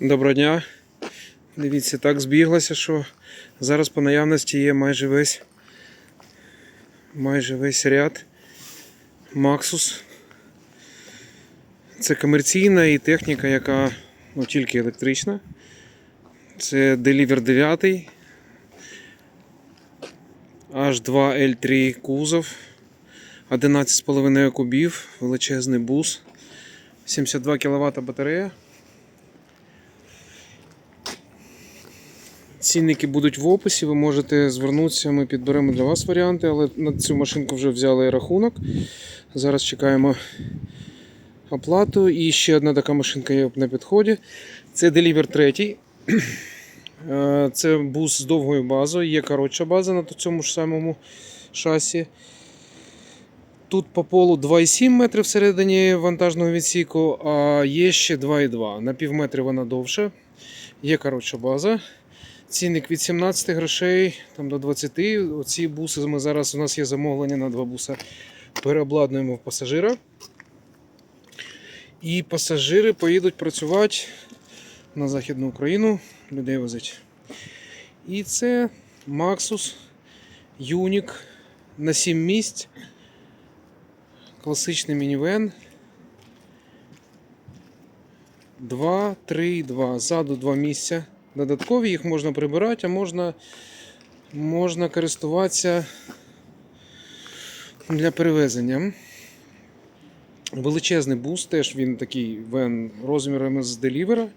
Доброго дня. Дивіться, так збіглося, що зараз по наявності є майже весь майже весь ряд Maxus. Це комерційна і техніка, яка ну, тільки електрична. Це Deliver 9. H2L3 кузов. 11,5 кубів, величезний бус. 72 кВт батарея. Цінники будуть в описі, ви можете звернутися, ми підберемо для вас варіанти, але на цю машинку вже взяли рахунок. Зараз чекаємо оплату. І ще одна така машинка є на підході. Це Deliver 3. Е, Це бус з довгою базою, є коротша база на цьому ж самому шасі. Тут по полу 2,7 метри всередині вантажного відсіку, а є ще 2,2. На пів метри вона довша. Є коротша база. Цінник від 17 грошей там, до 20. Оці буси ми зараз у нас є замовлення на два буса. Переобладнуємо в пасажира. І пасажири поїдуть працювати на Західну Україну. Людей возить. І це Maxus Unique на 7 місць. Класичний мінівен. 2, 3, 2. Ззаду 2 місця. Додаткові їх можна прибирати, а можна, можна користуватися для перевезення. Величезний бус, теж він такий вен розмірами з делівера.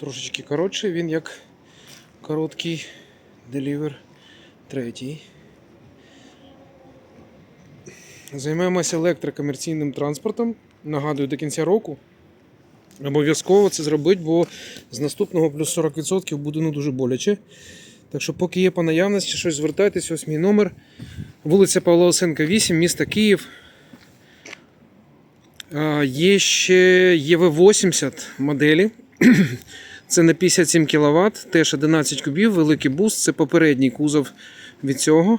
Трошечки коротший, він як короткий делівер третій. Займаємося електрокомерційним транспортом. Нагадую, до кінця року. Обов'язково це зробити, бо з наступного плюс 40% буде не дуже боляче. Так що, поки є по наявності, щось звертайтесь, ось мій номер. Вулиця Павла Осенка, 8, місто Київ. Є ще ЄВ80 моделі. Це на 57 кВт, теж 11 кубів, великий буст. Це попередній кузов від цього.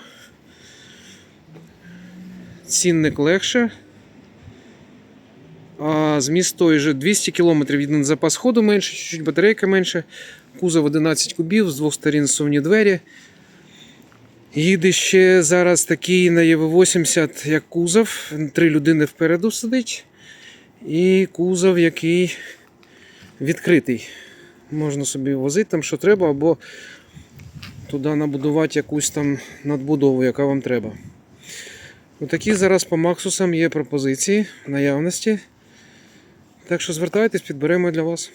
Цінник легше. А зміст той же 200 км від запас ходу менше, чуть-чуть батарейка менше. Кузов 11 кубів, з двох сторін сувні двері. Їде ще зараз такий на ЄВ80 як кузов. Три людини впереду сидить. І кузов, який відкритий. Можна собі возити там, що треба, або туди набудувати якусь там надбудову, яка вам треба. Отакі зараз по Максусам є пропозиції наявності. Так що звертайтесь, підберемо для вас.